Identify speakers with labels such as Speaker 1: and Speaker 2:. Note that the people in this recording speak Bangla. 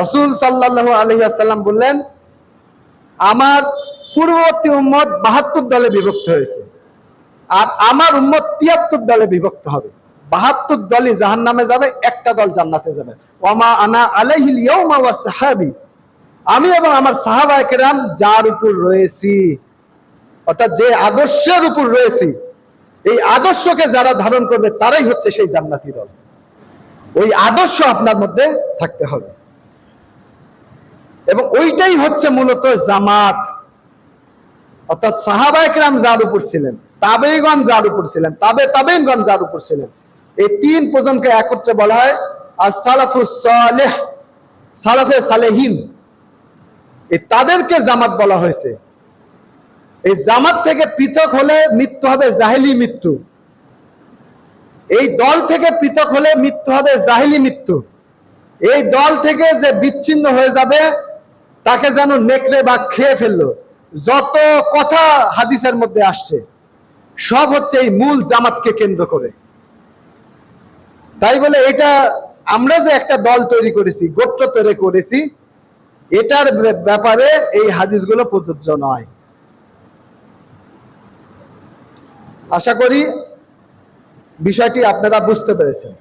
Speaker 1: রসুল সাল্লাহ আলহিহাসাল্লাম বললেন, আমার পূর্ববর্তী উম্মত বাহাত্তর দলে বিভক্ত হয়েছে, আর আমার উম্মত তিয়াত্তর দলে বিভক্ত হবে। বাহাত্তর দলই জাহান নামে যাবে, একটা দল জান্নাতে যাবে। ওমা আনা আলাইহিল সাহাবি। আমি এবং আমার সাহাবায়ে কেরাম যার উপর রয়েছি, অর্থাৎ যে আদর্শের উপর রয়েছি, এই আদর্শকে যারা ধারণ করবে তারাই হচ্ছে সেই জান্নাতি দল। ওই আদর্শ আপনার মধ্যে থাকতে হবে। এবং ওইটাই হচ্ছে মূলত জামাত। অর্থাৎ সাহাবা একরাম যার উপর ছিলেন তাবেগণ যার উপর ছিলেন, তাবে তাবেগণ যার উপর ছিলেন। এই তিন প্রজনকে একত্রে বলা হয় আর সালাফুস সালাফে সালেহিন। এই তাদেরকে জামাত বলা হয়েছে। এই জামাত থেকে পৃথক হলে মৃত্যু হবে জাহেলি মৃত্যু। এই দল থেকে পৃথক হলে মৃত্যু হবে জাহিলি মৃত্যু। এই দল থেকে যে বিচ্ছিন্ন হয়ে যাবে তাকে যেন নেকড়ে বা খেয়ে ফেলল। যত কথা হাদিসের মধ্যে আসছে, সব হচ্ছে এই মূল জামাতকে কেন্দ্র করে। তাই বলে এটা আমরা যে একটা দল তৈরি করেছি, গোত্র তৈরি করেছি, এটার ব্যাপারে এই হাদিসগুলো প্রযোজ্য নয়। আশা করি বিষয়টি আপনারা বুঝতে পেরেছেন।